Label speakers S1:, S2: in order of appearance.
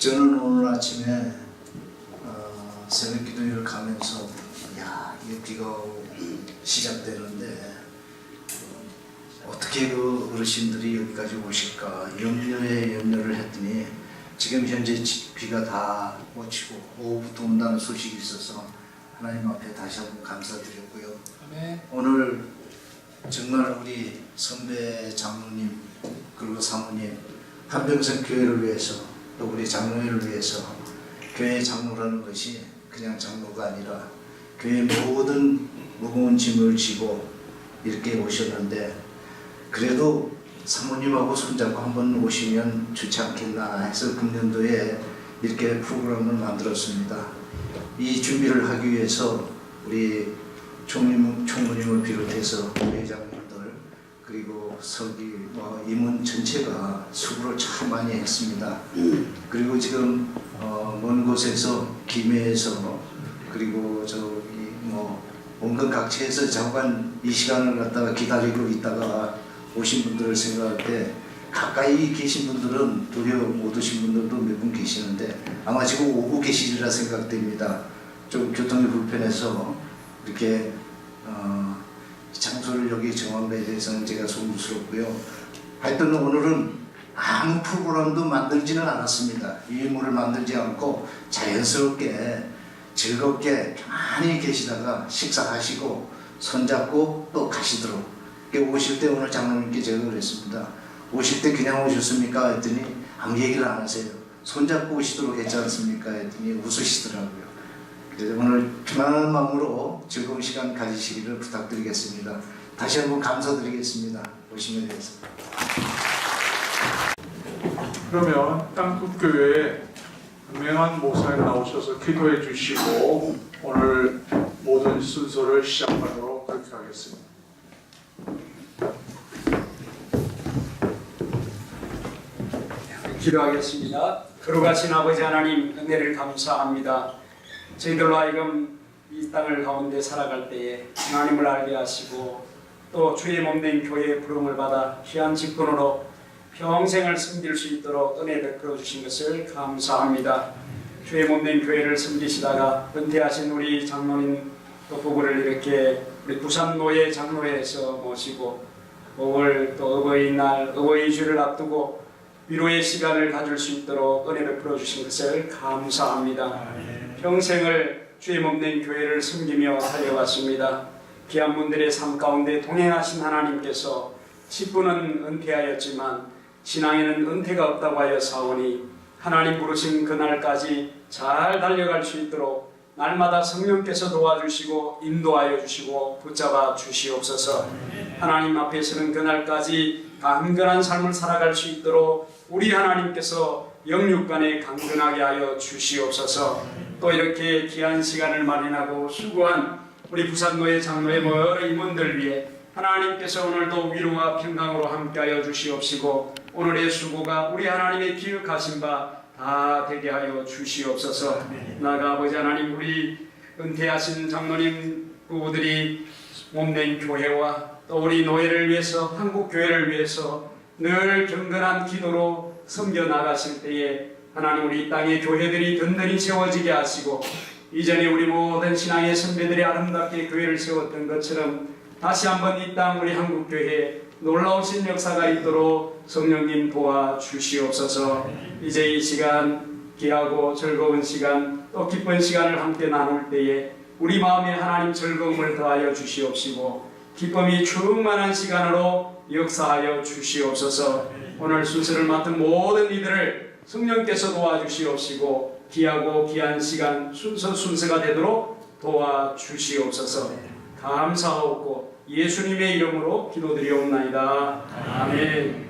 S1: 저는 오늘 아침에 어, 새벽 기도회를 가면서 야 이게 비가 시작되는데 어떻게 그 어르신들이 여기까지 오실까 염려에 염려를 했더니 지금 현재 지- 비가 다 꽂히고 오후부터 온다는 소식이 있어서 하나님 앞에 다시 한번 감사드렸고요.
S2: 아멘.
S1: 오늘 정말 우리 선배 장로님 그리고 사모님 한평생 교회를 위해서 또 우리 장로회를 위해서 교회 장로라는 것이 그냥 장로가 아니라 교회 모든 무거운 짐을 지고 이렇게 오셨는데 그래도 사모님하고 손잡고 한번 오시면 좋지 않겠나 해서 금년도에 이렇게 프로그램을 만들었습니다. 이 준비를 하기 위해서 우리 총님, 총무님을 비롯해서 회장님들 그리고 서기와 임원 전체가 수고를 참 많이 했습니다. 그리고 지금 어, 먼 곳에서 김해에서 그리고 저기 뭐 온갖 각지에서 잠깐 이 시간을 갖다가 기다리고 있다가 오신 분들을 생각할 때 가까이 계신 분들은 도리어 못 오신 분들도 몇 분 계시는데 아마 지금 오고 계시리라 생각됩니다. 좀 교통이 불편해서 이렇게 어, 장소를 여기 정한 거에 대해서는 제가 소문스럽고요. 하여튼 오늘은 아무 프로그램도 만들지는 않았습니다. 유인물을 만들지 않고 자연스럽게 즐겁게 편안히 계시다가 식사하시고 손잡고 또 가시도록 오실 때 오늘 장로님께 제가 그랬습니다. 오실 때 그냥 오셨습니까? 했더니 아무 얘기를 안 하세요. 손잡고 오시도록 했지 않습니까? 했더니 웃으시더라고요. 그래서 오늘 편안한 마음으로 즐거운 시간 가지시기를 부탁드리겠습니다. 다시 한번 감사드리겠습니다. 오심에 대해서.
S2: 그러면 땅끝교회에 유명한 목사님 나오셔서 기도해 주시고 오늘 모든 순서를 시작하도록 그렇게 하겠습니다.
S3: 기도하겠습니다. 거룩하신 아버지 하나님 은혜를 감사합니다. 저희들로 하여금 이 땅을 가운데 살아갈 때에 하나님을 알게 하시고 또 주의 몸된 교회의 부름을 받아 귀한 직분으로 평생을 섬길 수 있도록 은혜 베풀어 주신 것을 감사합니다. 주의 몸된 교회를 섬기시다가 은퇴하신 우리 장로님 또 부부를 이렇게 우리 부산 노예 장로회에서 모시고 5월 또 어버이날 어버이 주를 앞두고 위로의 시간을 가질 수 있도록 은혜 베풀어 주신 것을 감사합니다. 평생을 주의 몸된 교회를 섬기며 살려왔습니다. 귀한 분들의 삶 가운데 동행하신 하나님께서 10분은 은퇴하였지만 신앙에는 은퇴가 없다고 하여 사오니 하나님 부르신 그날까지 잘 달려갈 수 있도록 날마다 성령께서 도와주시고 인도하여 주시고 붙잡아 주시옵소서. 하나님 앞에서는 그날까지 강건한 삶을 살아갈 수 있도록 우리 하나님께서 영육간에 강건하게 하여 주시옵소서. 또 이렇게 귀한 시간을 마련하고 수고한 우리 부산노예 장로의 여러 임원들 위해 하나님께서 오늘도 위로와 평강으로 함께하여 주시옵시고 오늘의 수고가 우리 하나님의 기억하신 바 다 되게 하여 주시옵소서. 나가 아버지 하나님 우리 은퇴하신 장로님 부부들이 몸된 교회와 또 우리 노예를 위해서 한국 교회를 위해서 늘 경건한 기도로 섬겨 나가실 때에 하나님 우리 땅의 교회들이 든든히 세워지게 하시고 이전에 우리 모든 신앙의 선배들이 아름답게 교회를 세웠던 것처럼 다시 한번 이 땅 우리 한국 교회에 놀라우신 역사가 있도록 성령님 도와 주시옵소서. 이제 이 시간 귀하고 즐거운 시간 또 기쁜 시간을 함께 나눌 때에 우리 마음에 하나님 즐거움을 더하여 주시옵시고 기쁨이 충만한 시간으로 역사하여 주시옵소서. 오늘 순서를 맡은 모든 이들을 성령께서 도와주시옵시고 귀하고 귀한 시간 순서 순서가 되도록 도와주시옵소서. 감사하옵고 예수님의 이름으로 기도드리옵나이다. 아멘.